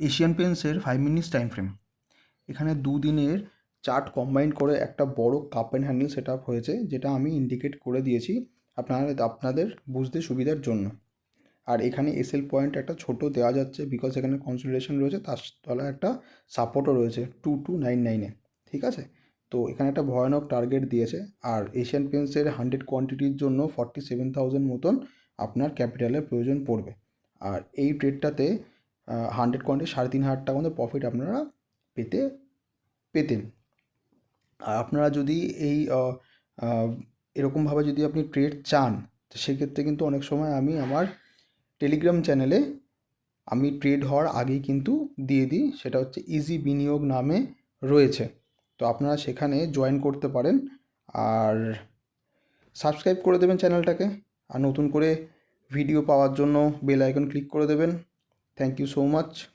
Asian পেন্টসের five minutes time frame এখানে দুদিনের চার্ট কম্বাইন করে একটা বড় cup and handle set up হয়েছে, যেটা আমি ইন্ডিকেট করে দিয়েছি আপনারা, আপনাদের বুঝতে সুবিধার জন্য। আর এখানে এসএল পয়েন্ট একটা ছোট দেওয়া যাচ্ছে বিকজ এখানে কনসিডারেশন রয়েছে, তার তলায় একটা সাপোর্টও রয়েছে টু টু নাইন নাইনে ঠিক আছে? তো এখানে একটা ভয়ানক টার্গেট দিয়েছে, আর এশিয়ান পেন্টসের হান্ড্রেড কোয়ান্টিটির জন্য ফর্টি সেভেন থাউজেন্ড মতন আপনার ক্যাপিটালের প্রয়োজন পড়বে। আর এই ট্রেডটাতে হান্ড্রেড কোয়ান্টিটি, সাড়ে তিন হাজার টাকা মতো প্রফিট আপনারা পেতে, পেতেন। আর আপনারা যদি এই এরকমভাবে যদি আপনি ট্রেড চান, তো সেক্ষেত্রে কিন্তু অনেক সময় আমি আমার টেলিগ্রাম চ্যানেলে আমি ট্রেড হওয়ার আগেই কিন্তু দিয়ে দিই, সেটা হচ্ছে ইজি বিনিয়োগ নামে রয়েছে। তো আপনারা সেখানে জয়েন করতে পারেন। আর সাবস্ক্রাইব করে দেবেন চ্যানেলটাকে আর নতুন করে ভিডিও পাওয়ার জন্য বেল আইকন ক্লিক করে দেবেন। Thank you so much.